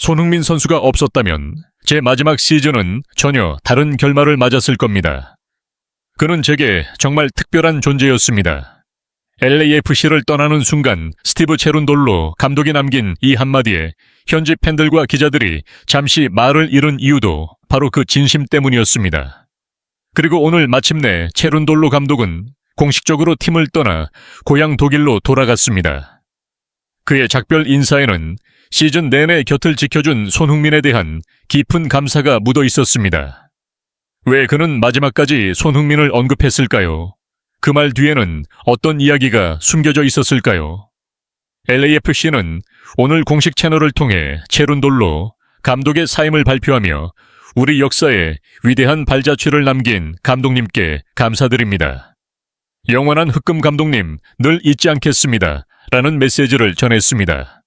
손흥민 선수가 없었다면 제 마지막 시즌은 전혀 다른 결말을 맞았을 겁니다. 그는 제게 정말 특별한 존재였습니다. LAFC를 떠나는 순간 스티브 체룬돌로 감독이 남긴 이 한마디에 현지 팬들과 기자들이 잠시 말을 잃은 이유도 바로 그 진심 때문이었습니다. 그리고 오늘 마침내 체룬돌로 감독은 공식적으로 팀을 떠나 고향 독일로 돌아갔습니다. 그의 작별 인사에는 시즌 내내 곁을 지켜준 손흥민에 대한 깊은 감사가 묻어 있었습니다. 왜 그는 마지막까지 손흥민을 언급했을까요? 그 말 뒤에는 어떤 이야기가 숨겨져 있었을까요? LAFC는 오늘 공식 채널을 통해 체룬돌로 감독의 사임을 발표하며 우리 역사에 위대한 발자취를 남긴 감독님께 감사드립니다. 영원한 흑금 감독님 늘 잊지 않겠습니다. 라는 메시지를 전했습니다.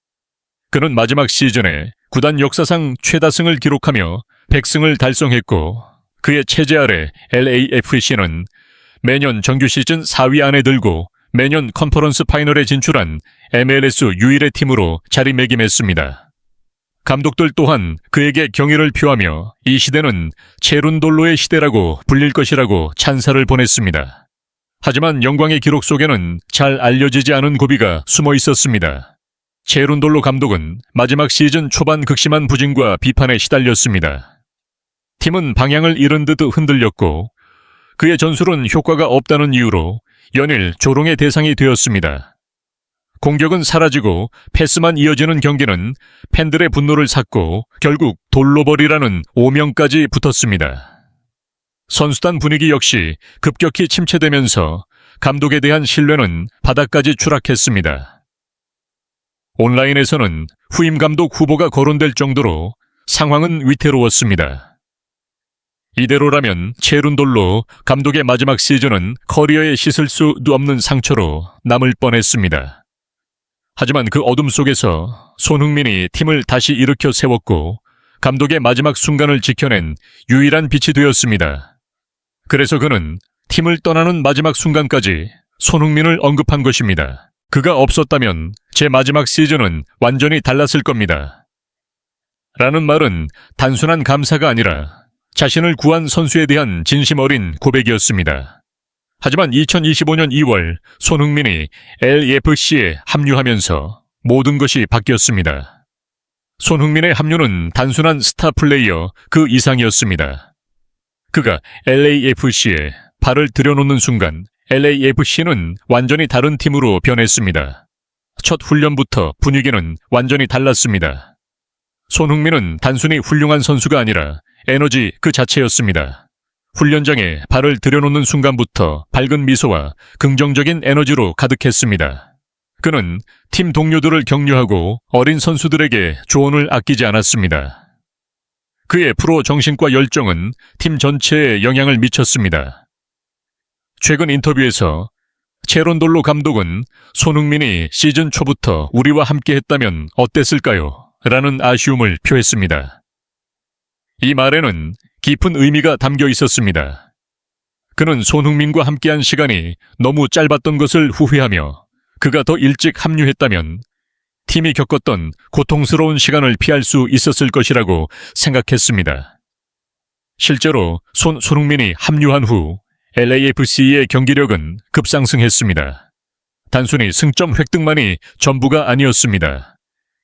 그는 마지막 시즌에 구단 역사상 최다승을 기록하며 100승을 달성했고 그의 체제 아래 LAFC는 매년 정규 시즌 4위 안에 들고 매년 컨퍼런스 파이널에 진출한 MLS 유일의 팀으로 자리매김했습니다. 감독들 또한 그에게 경의를 표하며 이 시대는 체룬돌로의 시대라고 불릴 것이라고 찬사를 보냈습니다. 하지만 영광의 기록 속에는 잘 알려지지 않은 고비가 숨어 있었습니다. 체룬돌로 감독은 마지막 시즌 초반 극심한 부진과 비판에 시달렸습니다. 팀은 방향을 잃은 듯 흔들렸고 그의 전술은 효과가 없다는 이유로 연일 조롱의 대상이 되었습니다. 공격은 사라지고 패스만 이어지는 경기는 팬들의 분노를 샀고 결국 돌로벌이라는 오명까지 붙었습니다. 선수단 분위기 역시 급격히 침체되면서 감독에 대한 신뢰는 바닥까지 추락했습니다. 온라인에서는 후임 감독 후보가 거론될 정도로 상황은 위태로웠습니다. 이대로라면 체룬돌로 감독의 마지막 시즌은 커리어에 씻을 수도 없는 상처로 남을 뻔했습니다. 하지만 그 어둠 속에서 손흥민이 팀을 다시 일으켜 세웠고 감독의 마지막 순간을 지켜낸 유일한 빛이 되었습니다. 그래서 그는 팀을 떠나는 마지막 순간까지 손흥민을 언급한 것입니다. 그가 없었다면 제 마지막 시즌은 완전히 달랐을 겁니다. 라는 말은 단순한 감사가 아니라 자신을 구한 선수에 대한 진심 어린 고백이었습니다. 하지만 2025년 2월 손흥민이 LFC에 합류하면서 모든 것이 바뀌었습니다. 손흥민의 합류는 단순한 스타 플레이어 그 이상이었습니다. 그가 LAFC에 발을 들여놓는 순간 LAFC는 완전히 다른 팀으로 변했습니다. 첫 훈련부터 분위기는 완전히 달랐습니다. 손흥민은 단순히 훌륭한 선수가 아니라 에너지 그 자체였습니다. 훈련장에 발을 들여놓는 순간부터 밝은 미소와 긍정적인 에너지로 가득했습니다. 그는 팀 동료들을 격려하고 어린 선수들에게 조언을 아끼지 않았습니다. 그의 프로 정신과 열정은 팀 전체에 영향을 미쳤습니다. 최근 인터뷰에서 체론돌로 감독은 손흥민이 시즌 초부터 우리와 함께 했다면 어땠을까요? 라는 아쉬움을 표했습니다. 이 말에는 깊은 의미가 담겨 있었습니다. 그는 손흥민과 함께한 시간이 너무 짧았던 것을 후회하며 그가 더 일찍 합류했다면 팀이 겪었던 고통스러운 시간을 피할 수 있었을 것이라고 생각했습니다. 실제로 손 손흥민이 합류한 후 LAFC의 경기력은 급상승했습니다. 단순히 승점 획득만이 전부가 아니었습니다.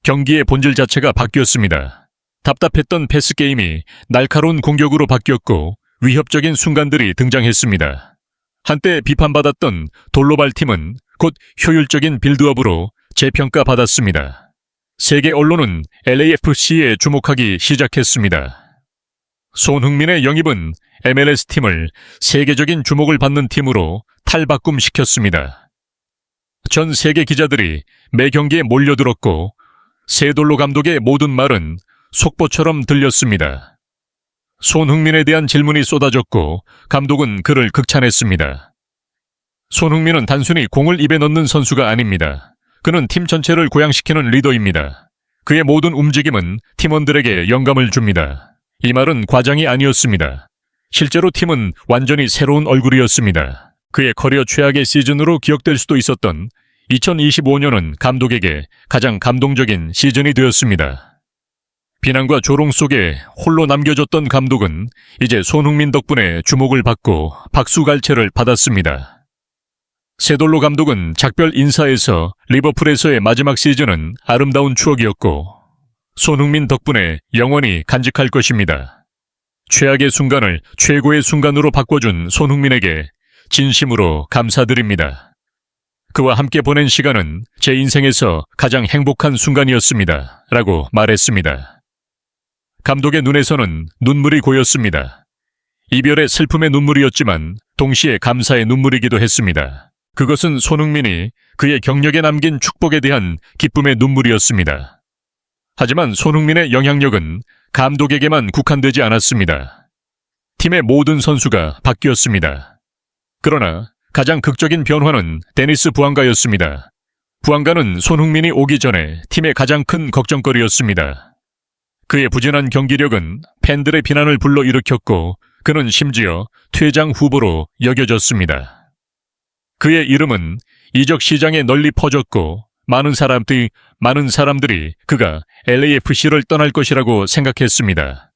경기의 본질 자체가 바뀌었습니다. 답답했던 패스 게임이 날카로운 공격으로 바뀌었고 위협적인 순간들이 등장했습니다. 한때 비판받았던 돌로발 팀은 곧 효율적인 빌드업으로 재평가 받았습니다. 세계 언론은 LAFC에 주목하기 시작했습니다. 손흥민의 영입은 MLS 팀을 세계적인 주목을 받는 팀으로 탈바꿈시켰습니다. 전 세계 기자들이 매 경기에 몰려들었고 세돌로 감독의 모든 말은 속보처럼 들렸습니다. 손흥민에 대한 질문이 쏟아졌고 감독은 그를 극찬했습니다. 손흥민은 단순히 공을 입에 넣는 선수가 아닙니다. 그는 팀 전체를 고양시키는 리더입니다. 그의 모든 움직임은 팀원들에게 영감을 줍니다. 이 말은 과장이 아니었습니다. 실제로 팀은 완전히 새로운 얼굴이었습니다. 그의 커리어 최악의 시즌으로 기억될 수도 있었던 2025년은 감독에게 가장 감동적인 시즌이 되었습니다. 비난과 조롱 속에 홀로 남겨졌던 감독은 이제 손흥민 덕분에 주목을 받고 박수갈채를 받았습니다. 세돌로 감독은 작별 인사에서 리버풀에서의 마지막 시즌은 아름다운 추억이었고 손흥민 덕분에 영원히 간직할 것입니다. 최악의 순간을 최고의 순간으로 바꿔준 손흥민에게 진심으로 감사드립니다. 그와 함께 보낸 시간은 제 인생에서 가장 행복한 순간이었습니다. 라고 말했습니다. 감독의 눈에서는 눈물이 고였습니다. 이별의 슬픔의 눈물이었지만 동시에 감사의 눈물이기도 했습니다. 그것은 손흥민이 그의 경력에 남긴 축복에 대한 기쁨의 눈물이었습니다. 하지만 손흥민의 영향력은 감독에게만 국한되지 않았습니다. 팀의 모든 선수가 바뀌었습니다. 그러나 가장 극적인 변화는 데니스 부안가였습니다. 부안가는 손흥민이 오기 전에 팀의 가장 큰 걱정거리였습니다. 그의 부진한 경기력은 팬들의 비난을 불러일으켰고 그는 심지어 퇴장 후보로 여겨졌습니다. 그의 이름은 이적 시장에 널리 퍼졌고 많은 사람들이 많은 사람들이 그가 LAFC를 떠날 것이라고 생각했습니다.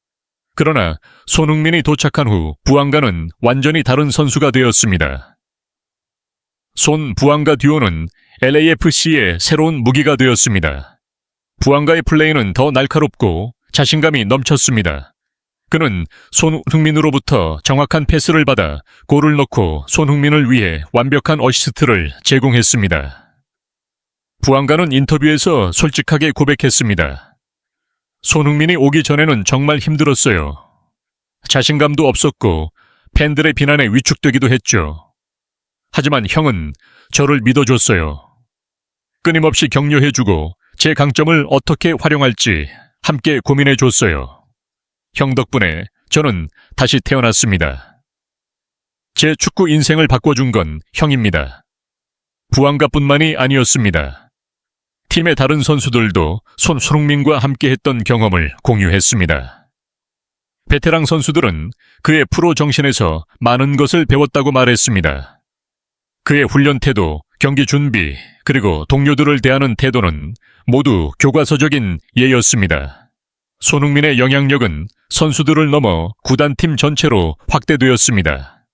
그러나 손흥민이 도착한 후 부안가는 완전히 다른 선수가 되었습니다. 손 부안가 듀오는 LAFC의 새로운 무기가 되었습니다. 부안가의 플레이는 더 날카롭고 자신감이 넘쳤습니다. 그는 손흥민으로부터 정확한 패스를 받아 골을 넣고 손흥민을 위해 완벽한 어시스트를 제공했습니다. 부안가는 인터뷰에서 솔직하게 고백했습니다. 손흥민이 오기 전에는 정말 힘들었어요. 자신감도 없었고 팬들의 비난에 위축되기도 했죠. 하지만 형은 저를 믿어줬어요. 끊임없이 격려해주고 제 강점을 어떻게 활용할지 함께 고민해줬어요. 형 덕분에 저는 다시 태어났습니다. 제 축구 인생을 바꿔준 건 형입니다. 부안가뿐만이 아니었습니다. 팀의 다른 선수들도 손 손흥민과 함께 했던 경험을 공유했습니다. 베테랑 선수들은 그의 프로 정신에서 많은 것을 배웠다고 말했습니다. 그의 훈련 태도, 경기 준비, 그리고 동료들을 대하는 태도는 모두 교과서적인 예였습니다. 손흥민의 영향력은 선수들을 넘어 구단팀 전체로 확대되었습니다.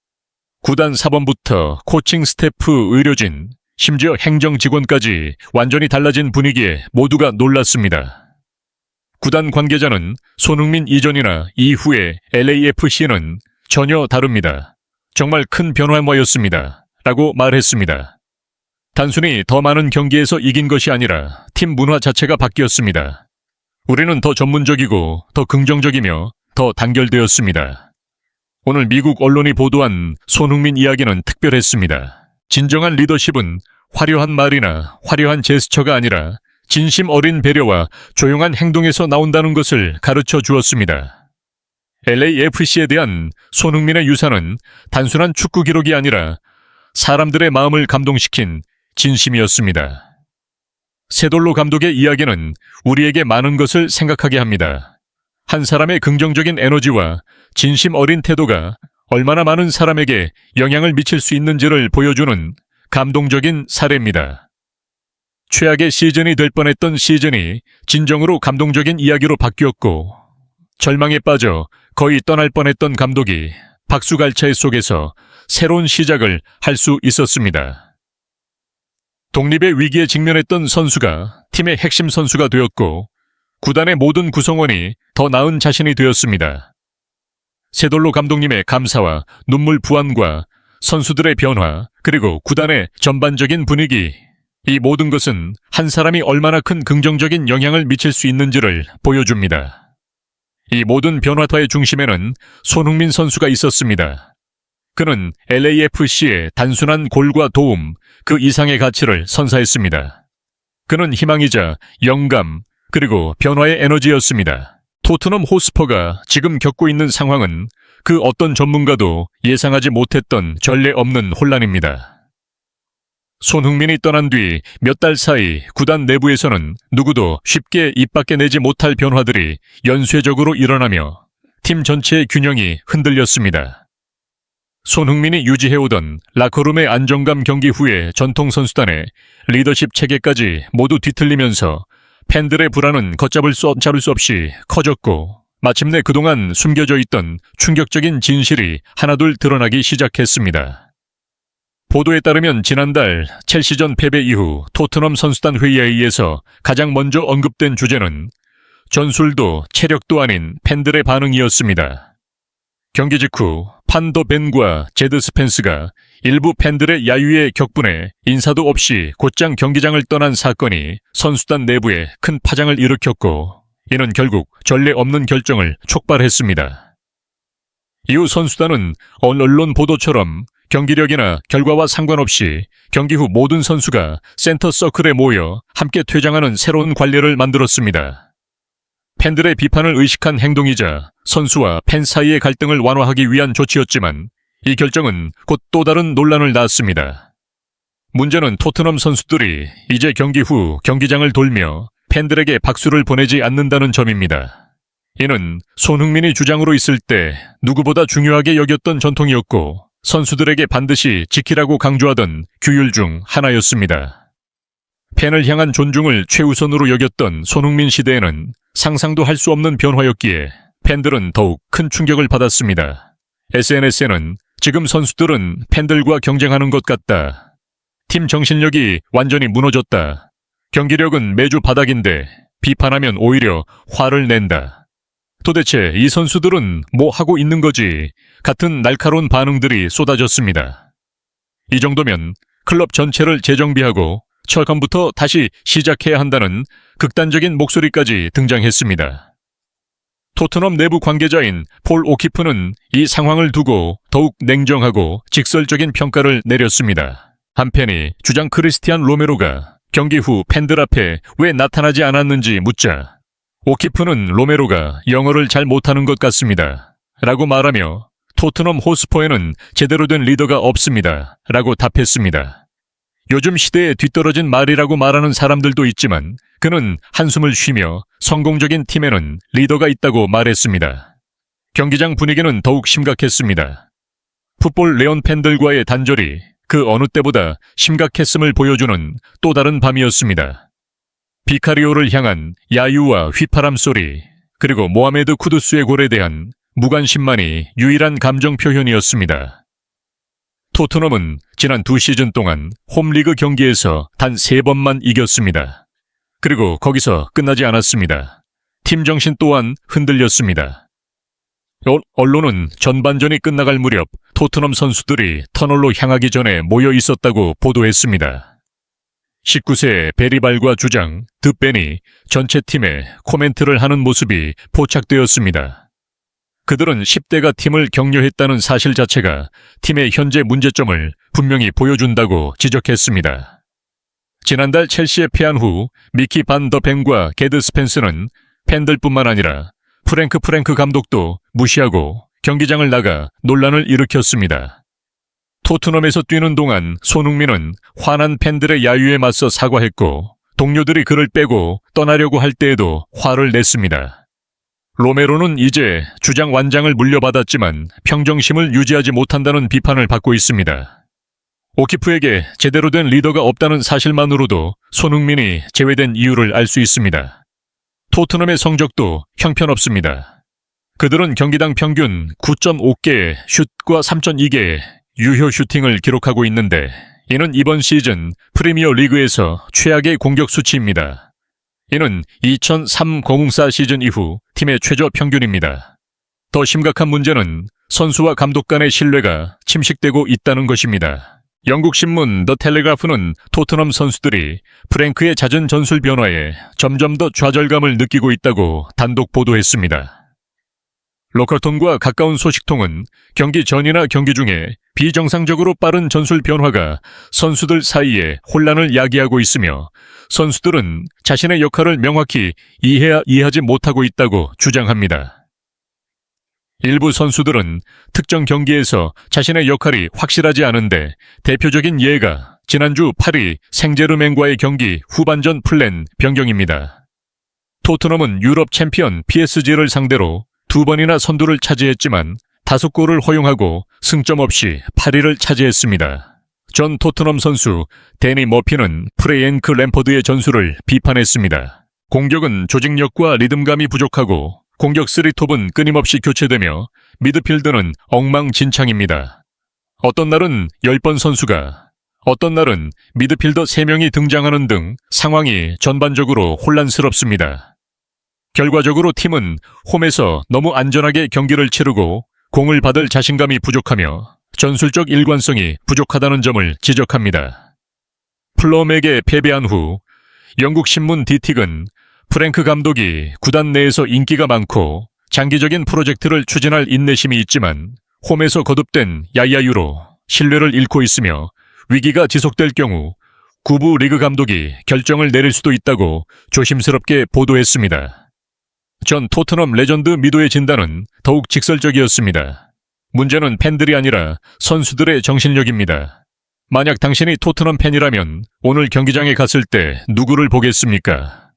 구단 사범부터 코칭 스태프, 의료진, 심지어 행정 직원까지 완전히 달라진 분위기에 모두가 놀랐습니다. 구단 관계자는 손흥민 이전이나 이후에 LAFC는 전혀 다릅니다. 정말 큰 변화였습니다. 라고 말했습니다. 단순히 더 많은 경기에서 이긴 것이 아니라 팀 문화 자체가 바뀌었습니다. 우리는 더 전문적이고 더 긍정적이며 더 단결되었습니다. 오늘 미국 언론이 보도한 손흥민 이야기는 특별했습니다. 진정한 리더십은 화려한 말이나 화려한 제스처가 아니라 진심 어린 배려와 조용한 행동에서 나온다는 것을 가르쳐 주었습니다. LAFC에 대한 손흥민의 유산은 단순한 축구 기록이 아니라 사람들의 마음을 감동시킨 진심이었습니다. 세돌로 감독의 이야기는 우리에게 많은 것을 생각하게 합니다. 한 사람의 긍정적인 에너지와 진심 어린 태도가 얼마나 많은 사람에게 영향을 미칠 수 있는지를 보여주는 감동적인 사례입니다. 최악의 시즌이 될 뻔했던 시즌이 진정으로 감동적인 이야기로 바뀌었고 절망에 빠져 거의 떠날 뻔했던 감독이 박수갈차의 속에서 새로운 시작을 할 수 있었습니다. 독립의 위기에 직면했던 선수가 팀의 핵심 선수가 되었고 구단의 모든 구성원이 더 나은 자신이 되었습니다. 세돌로 감독님의 감사와 눈물 부안과 선수들의 변화, 그리고 구단의 전반적인 분위기, 이 모든 것은 한 사람이 얼마나 큰 긍정적인 영향을 미칠 수 있는지를 보여줍니다. 이 모든 변화타의 중심에는 손흥민 선수가 있었습니다. 그는 LAFC의 단순한 골과 도움, 그 이상의 가치를 선사했습니다. 그는 희망이자 영감, 그리고 변화의 에너지였습니다. 토트넘 호스퍼가 지금 겪고 있는 상황은 그 어떤 전문가도 예상하지 못했던 전례 없는 혼란입니다. 손흥민이 떠난 뒤 몇 달 사이 구단 내부에서는 누구도 쉽게 입 밖에 내지 못할 변화들이 연쇄적으로 일어나며 팀 전체의 균형이 흔들렸습니다. 손흥민이 유지해오던 라커룸의 안정감 경기 후에 전통 선수단의 리더십 체계까지 모두 뒤틀리면서 팬들의 불안은 걷잡을 수, 없- 잡을 수 없이 커졌고 마침내 그동안 숨겨져 있던 충격적인 진실이 하나둘 드러나기 시작했습니다. 보도에 따르면 지난달 첼시전 패배 이후 토트넘 선수단 회의에 의해서 가장 먼저 언급된 주제는 전술도 체력도 아닌 팬들의 반응이었습니다. 경기 직후 판더 벤과 제드 스펜스가 일부 팬들의 야유의 격분에 인사도 없이 곧장 경기장을 떠난 사건이 선수단 내부에 큰 파장을 일으켰고 이는 결국 전례 없는 결정을 촉발했습니다. 이후 선수단은 언론 보도처럼 경기력이나 결과와 상관없이 경기 후 모든 선수가 센터 서클에 모여 함께 퇴장하는 새로운 관례를 만들었습니다. 팬들의 비판을 의식한 행동이자 선수와 팬 사이의 갈등을 완화하기 위한 조치였지만 이 결정은 곧 또 다른 논란을 낳았습니다. 문제는 토트넘 선수들이 이제 경기 후 경기장을 돌며 팬들에게 박수를 보내지 않는다는 점입니다. 이는 손흥민이 주장으로 있을 때 누구보다 중요하게 여겼던 전통이었고 선수들에게 반드시 지키라고 강조하던 규율 중 하나였습니다. 팬을 향한 존중을 최우선으로 여겼던 손흥민 시대에는 상상도 할 수 없는 변화였기에 팬들은 더욱 큰 충격을 받았습니다. SNS에는 지금 선수들은 팬들과 경쟁하는 것 같다. 팀 정신력이 완전히 무너졌다. 경기력은 매주 바닥인데 비판하면 오히려 화를 낸다. 도대체 이 선수들은 뭐 하고 있는 거지? 같은 날카로운 반응들이 쏟아졌습니다. 이 정도면 클럽 전체를 재정비하고 철감부터 다시 시작해야 한다는 극단적인 목소리까지 등장했습니다. 토트넘 내부 관계자인 폴 오키프는 이 상황을 두고 더욱 냉정하고 직설적인 평가를 내렸습니다. 한편이 주장 크리스티안 로메로가 경기 후 팬들 앞에 왜 나타나지 않았는지 묻자 오키프는 로메로가 영어를 잘 못하는 것 같습니다. 라고 말하며 토트넘 호스퍼에는 제대로 된 리더가 없습니다. 라고 답했습니다. 요즘 시대에 뒤떨어진 말이라고 말하는 사람들도 있지만 그는 한숨을 쉬며 성공적인 팀에는 리더가 있다고 말했습니다. 경기장 분위기는 더욱 심각했습니다. 풋볼 레온 팬들과의 단절이 그 어느 때보다 심각했음을 보여주는 또 다른 밤이었습니다. 비카리오를 향한 야유와 휘파람 소리, 그리고 모하메드 쿠두스의 골에 대한 무관심만이 유일한 감정 표현이었습니다. 토트넘은 지난 두 시즌 동안 홈리그 경기에서 단 세 번만 이겼습니다. 그리고 거기서 끝나지 않았습니다. 팀 정신 또한 흔들렸습니다. 어- 언론은 전반전이 끝나갈 무렵 토트넘 선수들이 터널로 향하기 전에 모여 있었다고 보도했습니다. 19세 베리발과 주장 드벤이 전체 팀에 코멘트를 하는 모습이 포착되었습니다. 그들은 10대가 팀을 격려했다는 사실 자체가 팀의 현재 문제점을 분명히 보여준다고 지적했습니다. 지난달 첼시에 패한 후 미키 반 더벤과 게드 스펜스는 팬들뿐만 아니라 프랭크 프랭크 감독도 무시하고 경기장을 나가 논란을 일으켰습니다. 토트넘에서 뛰는 동안 손흥민은 화난 팬들의 야유에 맞서 사과했고 동료들이 그를 빼고 떠나려고 할 때에도 화를 냈습니다. 로메로는 이제 주장 완장을 물려받았지만 평정심을 유지하지 못한다는 비판을 받고 있습니다. 오키프에게 제대로 된 리더가 없다는 사실만으로도 손흥민이 제외된 이유를 알 수 있습니다. 토트넘의 성적도 형편없습니다. 그들은 경기당 평균 9.5개의 슛과 3.2개의 유효 슈팅을 기록하고 있는데 이는 이번 시즌 프리미어 리그에서 최악의 공격 수치입니다. 이는 2003-04 시즌 이후 팀의 최저 평균입니다. 더 심각한 문제는 선수와 감독 간의 신뢰가 침식되고 있다는 것입니다. 영국 신문 더 텔레그라프는 토트넘 선수들이 프랭크의 잦은 전술 변화에 점점 더 좌절감을 느끼고 있다고 단독 보도했습니다. 로컬톤과 가까운 소식통은 경기 전이나 경기 중에 비정상적으로 빠른 전술 변화가 선수들 사이에 혼란을 야기하고 있으며 선수들은 자신의 역할을 명확히 이해하, 이해하지 못하고 있다고 주장합니다. 일부 선수들은 특정 경기에서 자신의 역할이 확실하지 않은데 대표적인 예가 지난주 파리 생제르맹과의 경기 후반전 플랜 변경입니다. 토트넘은 유럽 챔피언 PSG를 상대로 두 번이나 선두를 차지했지만 다섯 골을 허용하고 승점 없이 8위를 차지했습니다. 전 토트넘 선수 데니 머피는 프레이앵크 램퍼드의 전술을 비판했습니다. 공격은 조직력과 리듬감이 부족하고 공격 3톱은 끊임없이 교체되며 미드필드는 엉망진창입니다. 어떤 날은 10번 선수가, 어떤 날은 미드필더 3명이 등장하는 등 상황이 전반적으로 혼란스럽습니다. 결과적으로 팀은 홈에서 너무 안전하게 경기를 치르고 공을 받을 자신감이 부족하며 전술적 일관성이 부족하다는 점을 지적합니다. 플럼에게 패배한 후 영국 신문 디틱은 프랭크 감독이 구단 내에서 인기가 많고 장기적인 프로젝트를 추진할 인내심이 있지만 홈에서 거듭된 야야유로 신뢰를 잃고 있으며 위기가 지속될 경우 구부 리그 감독이 결정을 내릴 수도 있다고 조심스럽게 보도했습니다. 전 토트넘 레전드 미도의 진단은 더욱 직설적이었습니다. 문제는 팬들이 아니라 선수들의 정신력입니다. 만약 당신이 토트넘 팬이라면 오늘 경기장에 갔을 때 누구를 보겠습니까?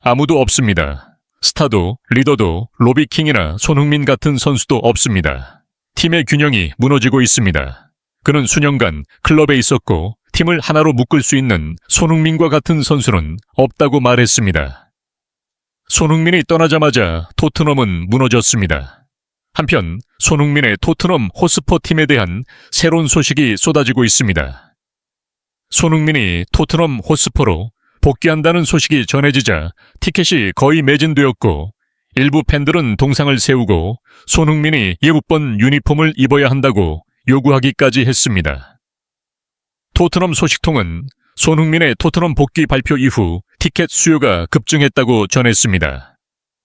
아무도 없습니다. 스타도, 리더도, 로비킹이나 손흥민 같은 선수도 없습니다. 팀의 균형이 무너지고 있습니다. 그는 수년간 클럽에 있었고 팀을 하나로 묶을 수 있는 손흥민과 같은 선수는 없다고 말했습니다. 손흥민이 떠나자마자 토트넘은 무너졌습니다. 한편 손흥민의 토트넘 호스퍼 팀에 대한 새로운 소식이 쏟아지고 있습니다. 손흥민이 토트넘 호스퍼로 복귀한다는 소식이 전해지자 티켓이 거의 매진되었고 일부 팬들은 동상을 세우고 손흥민이 예국번 유니폼을 입어야 한다고 요구하기까지 했습니다. 토트넘 소식통은 손흥민의 토트넘 복귀 발표 이후 티켓 수요가 급증했다고 전했습니다.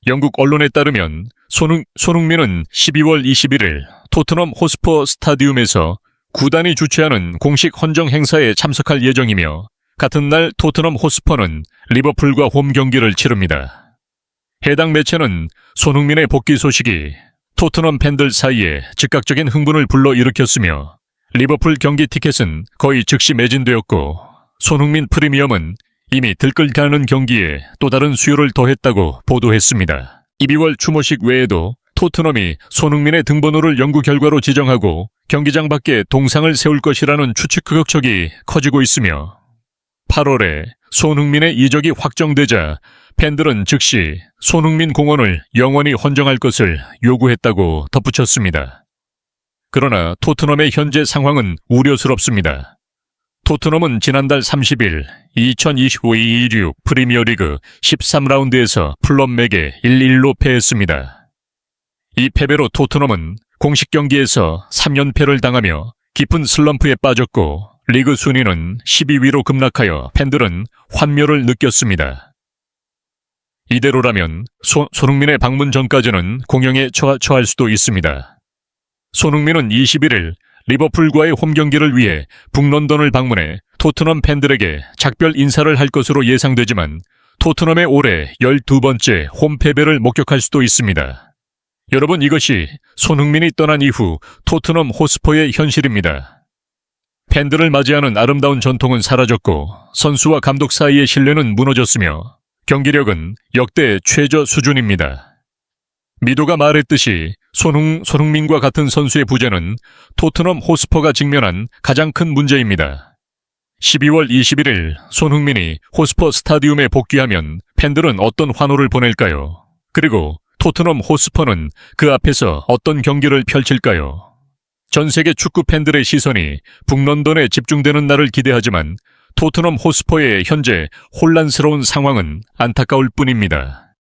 영국 언론에 따르면 손흥, 손흥민은 12월 21일 토트넘 호스퍼 스타디움에서 구단이 주최하는 공식 헌정 행사에 참석할 예정이며 같은 날 토트넘 호스퍼는 리버풀과 홈 경기를 치릅니다. 해당 매체는 손흥민의 복귀 소식이 토트넘 팬들 사이에 즉각적인 흥분을 불러일으켰으며 리버풀 경기 티켓은 거의 즉시 매진되었고 손흥민 프리미엄은 이미 들끓 가는 경기에 또 다른 수요를 더했다고 보도했습니다. 12월 추모식 외에도 토트넘이 손흥민의 등번호를 연구 결과로 지정하고 경기장 밖에 동상을 세울 것이라는 추측 흑역척이 커지고 있으며 8월에 손흥민의 이적이 확정되자 팬들은 즉시 손흥민 공원을 영원히 헌정할 것을 요구했다고 덧붙였습니다. 그러나 토트넘의 현재 상황은 우려스럽습니다. 토트넘은 지난달 30일 2025-26 프리미어리그 13라운드에서 플럼맥에 1-1로 패했습니다. 이 패배로 토트넘은 공식 경기에서 3연패를 당하며 깊은 슬럼프에 빠졌고 리그 순위는 12위로 급락하여 팬들은 환멸을 느꼈습니다. 이대로라면 소, 손흥민의 방문 전까지는 공영에 처, 처할 수도 있습니다. 손흥민은 21일 리버풀과의 홈 경기를 위해 북런던을 방문해 토트넘 팬들에게 작별 인사를 할 것으로 예상되지만 토트넘의 올해 12번째 홈 패배를 목격할 수도 있습니다. 여러분 이것이 손흥민이 떠난 이후 토트넘 호스퍼의 현실입니다. 팬들을 맞이하는 아름다운 전통은 사라졌고 선수와 감독 사이의 신뢰는 무너졌으며 경기력은 역대 최저 수준입니다. 미도가 말했듯이 손흥, 손흥민과 같은 선수의 부재는 토트넘 호스퍼가 직면한 가장 큰 문제입니다. 12월 21일 손흥민이 호스퍼 스타디움에 복귀하면 팬들은 어떤 환호를 보낼까요? 그리고 토트넘 호스퍼는 그 앞에서 어떤 경기를 펼칠까요? 전 세계 축구 팬들의 시선이 북런던에 집중되는 날을 기대하지만 토트넘 호스퍼의 현재 혼란스러운 상황은 안타까울 뿐입니다.